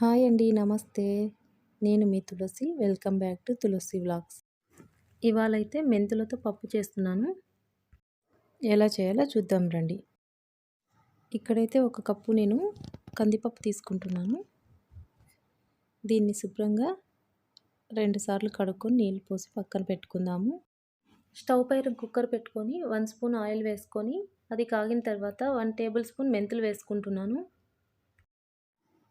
Hi అండి నమస్తే. నేను మీ Tulasi. Welcome back to Tulasi vlogs. ఇవాళ అయితే మెంతులతో పప్పు చేస్తున్నాను. ఎలా చేయాలో చూద్దాం రండి. ఇక్కడైతే ఒక కప్పు నేను కందిపప్పు తీసుకుంటున్నాను. దీన్ని శుభ్రంగా రెండుసార్లు కడుక్కొని నీళ్ళు పోసి పక్కన పెట్టుకుందాము. స్టవ్ పైన కుక్కర్ పెట్టుకొని వన్ స్పూన్ ఆయిల్ వేసుకొని అది కాగిన తర్వాత వన్ టేబుల్ స్పూన్ మెంతులు వేసుకుంటున్నాను.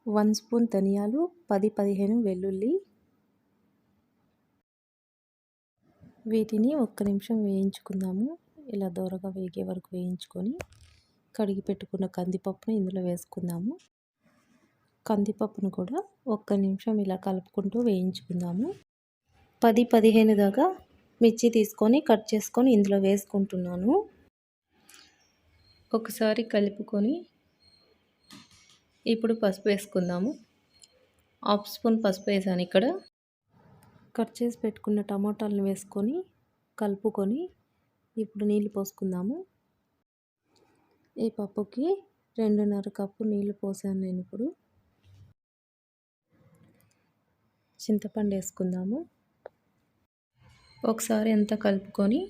వన్ స్పూన్ ధనియాలు పది పదిహేను వెల్లుల్లి. వీటిని ఒక్క నిమిషం వేయించుకుందాము. ఇలా దూరగా వేగే వరకు వేయించుకొని కడిగి పెట్టుకున్న కందిపప్పును ఇందులో వేసుకుందాము. కందిపప్పును కూడా ఒక్క నిమిషం ఇలా కలుపుకుంటూ వేయించుకుందాము. పది పదిహేను దాకా మిర్చి తీసుకొని కట్ చేసుకొని ఇందులో వేసుకుంటున్నాను. ఒకసారి కలుపుకొని ఇప్పుడు పసుపు వేసుకుందాము. హాఫ్ స్పూన్ పసుపు వేసాను ఇక్కడ. కట్ చేసి పెట్టుకున్న టమాటాలను వేసుకొని కలుపుకొని ఇప్పుడు నీళ్ళు పోసుకుందాము. ఈ పప్పుకి రెండున్నర కప్పు నీళ్ళు పోసాను నేను ఇప్పుడు. చింతపండు వేసుకుందాము. ఒకసారి ఎంత కలుపుకొని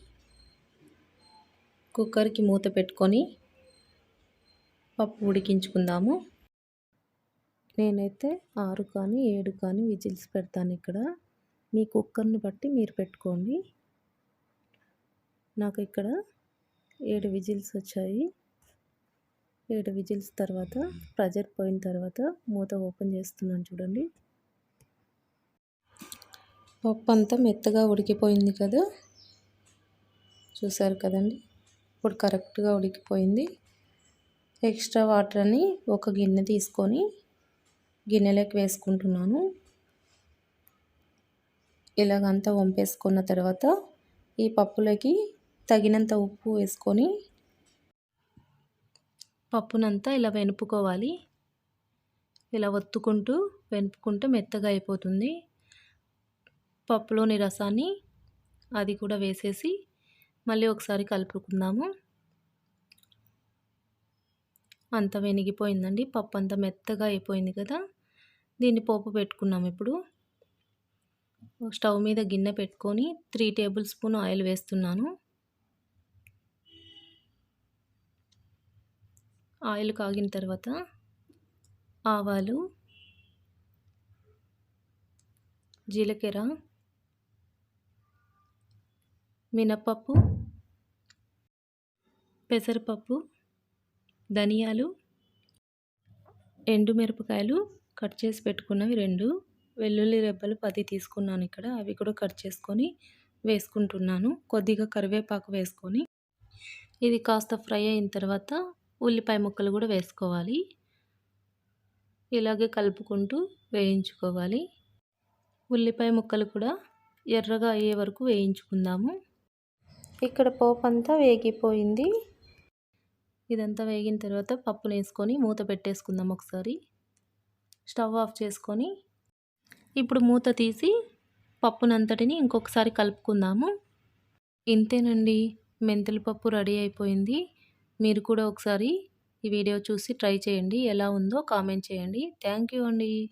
కుక్కర్కి మూత పెట్టుకొని పప్పు ఉడికించుకుందాము. నేనైతే ఆరు కానీ ఏడు కానీ విజిల్స్ పెడతాను ఇక్కడ. మీ కుక్కర్ని బట్టి మీరు పెట్టుకోండి. నాకు ఇక్కడ ఏడు విజిల్స్ వచ్చాయి. ఏడు విజిల్స్ తర్వాత ప్రెజర్ పోయిన తర్వాత మూత ఓపెన్ చేస్తున్నాను చూడండి. పప్పు అంతా మెత్తగా ఉడికిపోయింది కదా? చూసారు కదండి? ఇప్పుడు కరెక్ట్గా ఉడికిపోయింది. ఎక్స్ట్రా వాటర్ని ఒక గిన్నె తీసుకొని గిన్నెలోకి వేసుకుంటున్నాను. ఇలాగంతా వంపేసుకున్న తర్వాత ఈ పప్పులోకి తగినంత ఉప్పు వేసుకొని పప్పునంతా ఇలా వెనుపుకోవాలి. ఇలా ఒత్తుకుంటూ వెనుపుకుంటే మెత్తగా అయిపోతుంది. పప్పులోని రసాన్ని అది కూడా వేసేసి మళ్ళీ ఒకసారి కలుపుకుందాము. అంత వెనిగిపోయిందండి. పప్పు అంతా మెత్తగా అయిపోయింది కదా. దీన్ని పోపు పెట్టుకున్నాం ఇప్పుడు. స్టవ్ మీద గిన్నె పెట్టుకొని త్రీ టేబుల్ స్పూన్ ఆయిల్ వేస్తున్నాను. ఆయిల్ కాగిన తర్వాత ఆవాలు జీలకర్ర మినపప్పు పెసరపప్పు ధనియాలు ఎండుమిరపకాయలు కట్ చేసి పెట్టుకున్నవి రెండు. వెల్లుల్లి రెబ్బలు పది తీసుకున్నాను ఇక్కడ. అవి కూడా కట్ చేసుకొని వేసుకుంటున్నాను. కొద్దిగా కరివేపాకు వేసుకొని. ఇది కాస్త ఫ్రై అయిన తర్వాత ఉల్లిపాయ ముక్కలు కూడా వేసుకోవాలి. ఇలాగే కలుపుకుంటూ వేయించుకోవాలి. ఉల్లిపాయ ముక్కలు కూడా ఎర్రగా అయ్యే వరకు వేయించుకుందాము. ఇక్కడ పోపు అంతా వేగిపోయింది. ఇదంతా వేగిన తర్వాత పప్పును వేసుకొని మూత పెట్టేసుకుందాం ఒకసారి. స్టవ్ ఆఫ్ చేసుకొని ఇప్పుడు మూత తీసి పప్పునంతటిని ఇంకొకసారి కలుపుకుందాము. ఇంతేనండి మెంతుల పప్పు రెడీ అయిపోయింది. మీరు కూడా ఒకసారి ఈ వీడియో చూసి ట్రై చేయండి. ఎలా ఉందో కామెంట్ చేయండి. థ్యాంక్ యూ అండి.